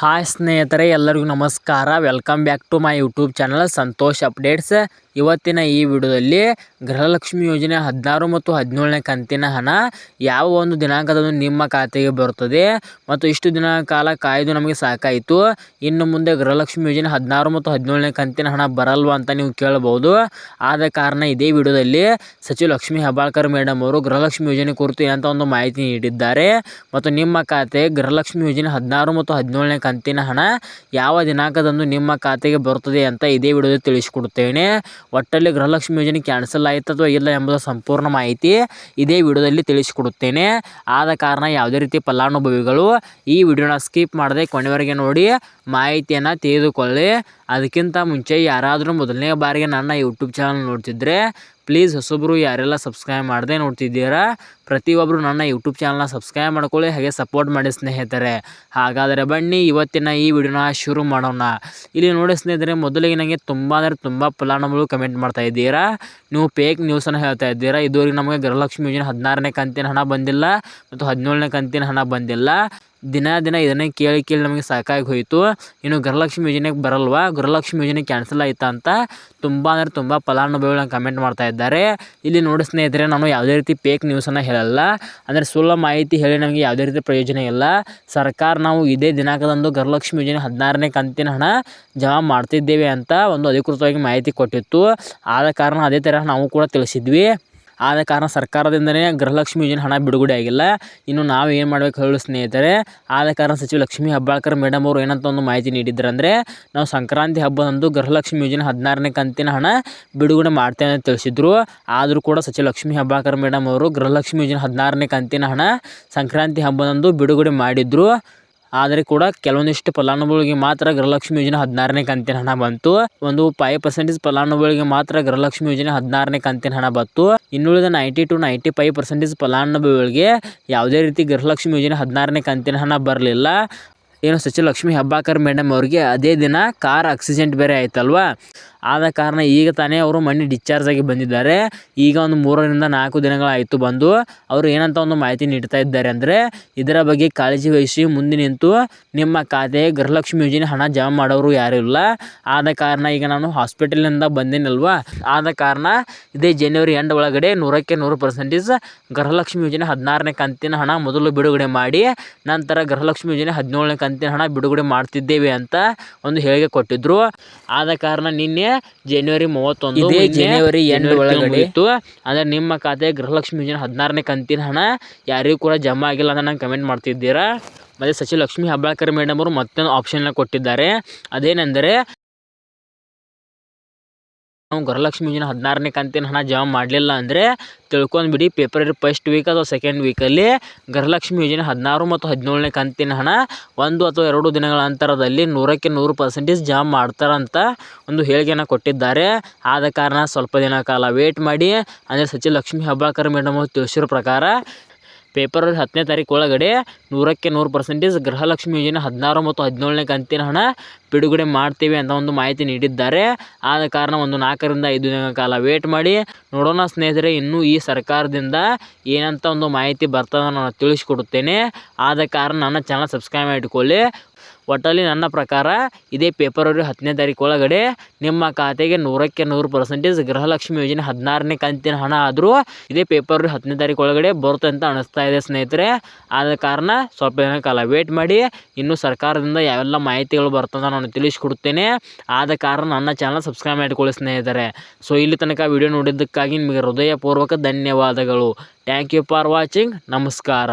Hi ಸ್ನೇಹಿತರೆ ಎಲ್ಲರಿಗೂ ನಮಸ್ಕಾರ. Welcome back to my YouTube channel Santosh updates ಇವತ್ತಿನ ಈ ವಿಡಿಯೋದಲ್ಲಿ ಗೃಹಲಕ್ಷ್ಮಿ ಯೋಜನೆ ಹದಿನಾರು ಮತ್ತು ಹದಿನೇಳನೇ ಕಂತಿನ ಹಣ ಯಾವ ಒಂದು ದಿನಾಂಕದಂದು ನಿಮ್ಮ ಖಾತೆಗೆ ಬರುತ್ತದೆ ಮತ್ತು ಇಷ್ಟು ದಿನ ಕಾಲ ಕಾಯ್ದು ನಮಗೆ ಸಾಕಾಯಿತು. ಇನ್ನು ಮುಂದೆ ಗೃಹಲಕ್ಷ್ಮಿ ಯೋಜನೆ ಹದಿನಾರು ಮತ್ತು ಹದಿನೇಳನೇ ಕಂತಿನ ಹಣ ಬರಲ್ವ ಅಂತ ನೀವು ಕೇಳಬಹುದು. ಆದ ಕಾರಣ ಇದೇ ವಿಡಿಯೋದಲ್ಲಿ ಸಚಿವ ಲಕ್ಷ್ಮೀ ಹೆಬ್ಬಾಳ್ಕರ್ ಮೇಡಮ್ ಅವರು ಗೃಹಲಕ್ಷ್ಮಿ ಯೋಜನೆ ಕುರಿತು ಏನಂತ ಒಂದು ಮಾಹಿತಿ ನೀಡಿದ್ದಾರೆ ಮತ್ತು ನಿಮ್ಮ ಖಾತೆ ಗೃಹಲಕ್ಷ್ಮಿ ಯೋಜನೆ ಹದಿನಾರು ಮತ್ತು ಹದಿನೇಳನೇ ಕಂತಿನ ಹಣ ಯಾವ ದಿನಾಂಕದಂದು ನಿಮ್ಮ ಖಾತೆಗೆ ಬರುತ್ತದೆ ಅಂತ ಇದೇ ವಿಡಿಯೋದಲ್ಲಿ ತಿಳಿಸಿಕೊಡುತ್ತೇನೆ. ಒಟ್ಟಲ್ಲಿ ಗೃಹಲಕ್ಷ್ಮಿ ಯೋಜನೆ ಕ್ಯಾನ್ಸಲ್ ಆಯಿತು ಅಥವಾ ಇಲ್ಲ ಎಂಬುದು ಸಂಪೂರ್ಣ ಮಾಹಿತಿ ಇದೇ ವಿಡಿಯೋದಲ್ಲಿ ತಿಳಿಸಿಕೊಡುತ್ತೇನೆ. ಆದ ಕಾರಣ ಯಾವುದೇ ರೀತಿ ಫಲಾನುಭವಿಗಳು ಈ ವಿಡಿಯೋನ ಸ್ಕಿಪ್ ಮಾಡದೆ ಕೊನೆವರೆಗೆ ನೋಡಿ ಮಾಹಿತಿಯನ್ನು ತಿಳಿದುಕೊಳ್ಳಿ. ಅದಕ್ಕಿಂತ ಮುಂಚೆ ಯಾರಾದರೂ ಮೊದಲನೇ ಬಾರಿಗೆ ನನ್ನ ಯೂಟ್ಯೂಬ್ ಚಾನಲ್ ನೋಡ್ತಿದ್ರೆ ಪ್ಲೀಸ್ ಹೊಸೊಬ್ಬರು ಯಾರೆಲ್ಲ ಸಬ್ಸ್ಕ್ರೈಬ್ ಮಾಡದೆ ನೋಡ್ತಿದ್ದೀರಾ ಪ್ರತಿಯೊಬ್ಬರು ನನ್ನ ಯೂಟ್ಯೂಬ್ ಚಾನಲ್ನ ಸಬ್ಸ್ಕ್ರೈಬ್ ಮಾಡ್ಕೊಳ್ಳಿ, ಹಾಗೆ ಸಪೋರ್ಟ್ ಮಾಡಿ ಸ್ನೇಹಿತರೆ. ಹಾಗಾದರೆ ಬನ್ನಿ, ಇವತ್ತಿನ ಈ ವಿಡಿಯೋನ ಶುರು ಮಾಡೋಣ. ಇಲ್ಲಿ ನೋಡಿ ಸ್ನೇಹಿತರೆ, ಮೊದಲಿಗೆ ನನಗೆ ತುಂಬ ಅಂದರೆ ತುಂಬ ಫಲಾನುಭವಿಗಳು ಕಮೆಂಟ್ ಮಾಡ್ತಾ ಇದ್ದೀರಾ. ನೀವು ಫೇಕ್ ನ್ಯೂಸನ್ನು ಹೇಳ್ತಾ ಇದ್ದೀರಾ. ಇದುವರೆಗೆ ನಮಗೆ ಗೃಹಲಕ್ಷ್ಮಿ ಯೋಜನೆ ಹದಿನಾರನೇ ಕಂತಿನ ಹಣ ಬಂದಿಲ್ಲ, ಮತ್ತು ಹದಿನೇಳನೇ ಕಂತಿನ ಹಣ ಬಂದಿಲ್ಲ. ದಿನ ದಿನ ಇದನ್ನೇ ಕೇಳಿ ಕೇಳಿ ನಮಗೆ ಸಾಕಾಗಿ ಹೋಯಿತು. ಇನ್ನು ಗೃಹಲಕ್ಷ್ಮಿ ಯೋಜನೆಗೆ ಬರಲ್ವಾ? ಗೃಹಲಕ್ಷ್ಮಿ ಯೋಜನೆ ಕ್ಯಾನ್ಸಲ್ ಆಯಿತಾ ಅಂತ ತುಂಬ ಅಂದರೆ ತುಂಬ ಫಲಾನುಭವಿಗಳನ್ನ ಕಮೆಂಟ್ ಮಾಡ್ತಾ ಇದ್ದಾರೆ. ಇಲ್ಲಿ ನೋಡಿ ಸ್ನೇಹಿತರೆ, ನಾನು ಯಾವುದೇ ರೀತಿ ಫೇಕ್ ನ್ಯೂಸನ್ನು ಹೇಳಲ್ಲ. ಅಂದರೆ ಸುಳ್ಳ ಮಾಹಿತಿ ಹೇಳಿ ನಮಗೆ ಯಾವುದೇ ರೀತಿ ಪ್ರಯೋಜನ ಇಲ್ಲ. ಸರ್ಕಾರ ನಾವು ಇದೇ ದಿನಾಂಕದಂದು ಗೃಹಲಕ್ಷ್ಮಿ ಯೋಜನೆ ಹದಿನಾರನೇ ಕಂತಿನ ಹಣ ಜಮಾ ಮಾಡ್ತಿದ್ದೇವೆ ಅಂತ ಒಂದು ಅಧಿಕೃತವಾಗಿ ಮಾಹಿತಿ ಕೊಟ್ಟಿತ್ತು. ಆದ ಕಾರಣ ಅದೇ ಥರ ನಾವು ಕೂಡ ತಿಳಿಸಿದ್ವಿ. ಆದ ಕಾರಣ ಸರ್ಕಾರದಿಂದಲೇ ಗೃಹಲಕ್ಷ್ಮಿ ಯೋಜನೆ ಹಣ ಬಿಡುಗಡೆ ಆಗಿಲ್ಲ. ಇನ್ನು ನಾವು ಏನು ಮಾಡಬೇಕು ಹೇಳಿ ಸ್ನೇಹಿತರೆ? ಆದ ಕಾರಣ ಸಚಿವ ಲಕ್ಷ್ಮೀ ಹೆಬ್ಬಾಳ್ಕರ್ ಮೇಡಮ್ ಅವರು ಏನಂತ ಒಂದು ಮಾಹಿತಿ ನೀಡಿದ್ರು ಅಂದರೆ ನಾವು ಸಂಕ್ರಾಂತಿ ಹಬ್ಬದಂದು ಗೃಹಲಕ್ಷ್ಮಿ ಯೋಜನೆ ಹದಿನಾರನೇ ಕಂತಿನ ಹಣ ಬಿಡುಗಡೆ ಮಾಡ್ತೇವೆ ಅಂತ ತಿಳಿಸಿದ್ರು. ಆದರೂ ಕೂಡ ಸಚಿವ ಲಕ್ಷ್ಮೀ ಹೆಬ್ಬಾಳ್ಕರ್ ಮೇಡಮ್ ಅವರು ಗೃಹಲಕ್ಷ್ಮಿ ಯೋಜನೆ ಹದಿನಾರನೇ ಕಂತಿನ ಹಣ ಸಂಕ್ರಾಂತಿ ಹಬ್ಬದಂದು ಬಿಡುಗಡೆ ಮಾಡಿದ್ರು. ಆದರೆ ಕೂಡ ಕೆಲವೊಂದಿಷ್ಟು ಫಲಾನುಭವಿಗಳಿಗೆ ಮಾತ್ರ ಗೃಹಲಕ್ಷ್ಮಿ ಯೋಜನೆ ಹದಿನಾರನೇ ಕಂತಿನ ಹಣ ಬಂತು. ಒಂದು ಫೈವ್ ಪರ್ಸೆಂಟೇಜ್ ಫಲಾನುಭವಿಗಳಿಗೆ ಮಾತ್ರ ಗೃಹಲಕ್ಷ್ಮಿ ಯೋಜನೆ ಹದಿನಾರನೇ ಕಂತಿನ ಹಣ ಬಂತು. ಇನ್ನುಳಿದ ninety two ninety five percentage ಫಲಾನುಭವಿಗಳಿಗೆ ಯಾವುದೇ ರೀತಿ ಗೃಹಲಕ್ಷ್ಮಿ ಯೋಜನೆ ಹದಿನಾರನೇ ಕಂತಿನ ಹಣ ಬರಲಿಲ್ಲ. ಏನು ಸಚಿವ ಹಬ್ಬಾಕರ್ ಮೇಡಮ್ ಅವರಿಗೆ ಅದೇ ದಿನ ಕಾರ್ ಆಕ್ಸಿಡೆಂಟ್ ಬೇರೆ ಆಯ್ತಲ್ವಾ? ಆದ ಕಾರಣ ಈಗ ತಾನೇ ಅವರು ಮನೆ ಡಿಸ್ಚಾರ್ಜ್ ಆಗಿ ಬಂದಿದ್ದಾರೆ. ಈಗ ಒಂದು ಮೂರರಿಂದ ನಾಲ್ಕು ದಿನಗಳಾಯಿತು ಬಂದು. ಅವರು ಏನಂತ ಒಂದು ಮಾಹಿತಿ ನೀಡ್ತಾ ಇದ್ದಾರೆ ಅಂದರೆ ಇದರ ಬಗ್ಗೆ ಕಾಳಜಿ ವಹಿಸಿ ಮುಂದೆ ನಿಂತು ನಿಮ್ಮ ಖಾತೆಗೆ ಗೃಹಲಕ್ಷ್ಮಿ ಯೋಜನೆ ಹಣ ಜಮಾ ಮಾಡೋರು ಯಾರೂ ಇಲ್ಲ. ಆದ ಕಾರಣ ಈಗ ನಾನು ಹಾಸ್ಪಿಟಲಿಂದ ಬಂದೇನಲ್ವಾ? ಆದ ಕಾರಣ ಇದೇ ಜನವರಿ ಎಂಡ್ ಒಳಗಡೆ ನೂರಕ್ಕೆ ನೂರು ಪರ್ಸೆಂಟೇಜ್ ಗೃಹಲಕ್ಷ್ಮಿ ಯೋಜನೆ ಹದಿನಾರನೇ ಕಂತಿನ ಹಣ ಮೊದಲು ಬಿಡುಗಡೆ ಮಾಡಿ, ನಂತರ ಗೃಹಲಕ್ಷ್ಮಿ ಯೋಜನೆ ಹದಿನೇಳನೇ ಕಂತಿನ ಹಣ ಬಿಡುಗಡೆ ಮಾಡ್ತಿದ್ದೇವೆ ಅಂತ ಒಂದು ಹೇಳಿಕೆ ಕೊಟ್ಟಿದ್ರು. ಆದ ಕಾರಣ ನಿನ್ನೆ ಜನವರಿ ಮೂವತ್ತೊಂದು ಜನವರಿ ಎಂಟು ಒಳಗಡೆ. ಇತ್ತು. ಅಂದರೆ ನಿಮ್ಮ ಖಾತೆ ಗೃಹಲಕ್ಷ್ಮಿ ಯೋಜನೆ ಹದಿನಾರನೇ ಕಂತಿನ ಹಣ ಯಾರಿಗೂ ಕೂಡ ಜಮಾ ಆಗಿಲ್ಲ ಅಂತ ನಂಗೆ ಕಮೆಂಟ್ ಮಾಡ್ತಿದ್ದೀರಾ. ಮತ್ತು ಸಚಿವ ಲಕ್ಷ್ಮೀ ಹೆಬ್ಬಾಳ್ಕರ್ ಮೇಡಮ್ ಅವರು ಮತ್ತೊಂದು ಆಪ್ಷನ್ನ ಕೊಟ್ಟಿದ್ದಾರೆ. ಅದೇನೆಂದರೆ ನಾವು ಗೃಹಲಕ್ಷ್ಮಿ ಯೋಜನೆ ಹದಿನಾರನೇ ಕಂತಿನ ಹಣ ಜಮಾ ಮಾಡಲಿಲ್ಲ ಅಂದರೆ ತಿಳ್ಕೊಂಡ್ಬಿಡಿ ಫೆಬ್ರವರಿ ಫಸ್ಟ್ ವೀಕ್ ಅಥವಾ ಸೆಕೆಂಡ್ ವೀಕಲ್ಲಿ ಗೃಹಲಕ್ಷ್ಮಿ ಯೋಜನೆ ಹದಿನಾರು ಮತ್ತು ಹದಿನೇಳನೇ ಕಂತಿನ ಹಣ ಒಂದು ಅಥವಾ ಎರಡು ದಿನಗಳ ಅಂತರದಲ್ಲಿ ನೂರಕ್ಕೆ ನೂರು ಪರ್ಸೆಂಟೇಜ್ ಜಮಾ ಮಾಡ್ತಾರಂತ ಒಂದು ಹೇಳಿಕೆಯನ್ನು ಕೊಟ್ಟಿದ್ದಾರೆ. ಆದ ಕಾರಣ ಸ್ವಲ್ಪ ದಿನ ಕಾಲ ವೇಟ್ ಮಾಡಿ. ಅಂದರೆ ಸಚಿವ ಲಕ್ಷ್ಮೀ ಹೆಬ್ಬಾಳ್ಕರ್ ಮೇಡಮ್ ಅವರು ತಿಳಿಸಿರೋ ಪ್ರಕಾರ ಫೆಬ್ರವರಿ ಹತ್ತನೇ ತಾರೀಕು ಒಳಗಡೆ ನೂರಕ್ಕೆ ನೂರು ಪರ್ಸೆಂಟೇಜ್ ಗೃಹಲಕ್ಷ್ಮಿ ಯೋಜನೆ ಹದಿನಾರು ಮತ್ತು ಹದಿನೇಳನೇ ಕಂತಿನ ಹಣ ಬಿಡುಗಡೆ ಮಾಡ್ತೀವಿ ಅಂತ ಒಂದು ಮಾಹಿತಿ ನೀಡಿದ್ದಾರೆ. ಆದ ಕಾರಣ ಒಂದು ನಾಲ್ಕರಿಂದ ಐದು ದಿನಗಳ ಕಾಲ ವೇಟ್ ಮಾಡಿ. ನೋಡೋಣ ಸ್ನೇಹಿತರೆ, ಇನ್ನೂ ಈ ಸರ್ಕಾರದಿಂದ ಏನಂತ ಒಂದು ಮಾಹಿತಿ ಬರ್ತದೆ ನಾನು ತಿಳಿಸ್ಕೊಡುತ್ತೇನೆ. ಆದ ಕಾರಣ ನನ್ನ ಚಾನಲ್ ಸಬ್ಸ್ಕ್ರೈಬ್ ಮಾಡಿಕೊಳ್ಳಿ. ಒಟ್ಟಲ್ಲಿ ನನ್ನ ಪ್ರಕಾರ ಇದೇ ಫೆಬ್ರವರಿ ಹತ್ತನೇ ತಾರೀಕು ಒಳಗಡೆ ನಿಮ್ಮ ಖಾತೆಗೆ ನೂರಕ್ಕೆ ನೂರು ಪರ್ಸೆಂಟೇಜ್ ಗೃಹಲಕ್ಷ್ಮಿ ಯೋಜನೆ ಹದಿನಾರನೇ ಕಂತಿನ ಹಣ ಆದರೂ ಇದೇ ಪೇಪರ್ ಹತ್ತನೇ ತಾರೀಕು ಒಳಗಡೆ ಬರುತ್ತೆ ಅಂತ ಅನಿಸ್ತಾ ಇದೆ ಸ್ನೇಹಿತರೆ. ಆದ ಕಾರಣ ಸ್ವಲ್ಪ ದಿನ ಕಾಲ ವೇಟ್ ಮಾಡಿ, ಇನ್ನೂ ಸರ್ಕಾರದಿಂದ ಯಾವೆಲ್ಲ ಮಾಹಿತಿಗಳು ಬರ್ತದೆ ನಾನು ತಿಳಿಸ್ಕೊಡ್ತೇನೆ. ಆದ ಕಾರಣ ನನ್ನ ಚಾನಲ್ ಸಬ್ಸ್ಕ್ರೈಬ್ ಮಾಡಿಕೊಳ್ಳಿ ಸ್ನೇಹಿತರೆ. ಸೊ ಇಲ್ಲಿ ತನಕ ವಿಡಿಯೋ ನೋಡಿದ್ದಕ್ಕಾಗಿ ನಿಮಗೆ ಹೃದಯಪೂರ್ವಕ ಧನ್ಯವಾದಗಳು. ಥ್ಯಾಂಕ್ ಯು ಫಾರ್ ವಾಚಿಂಗ್ ನಮಸ್ಕಾರ.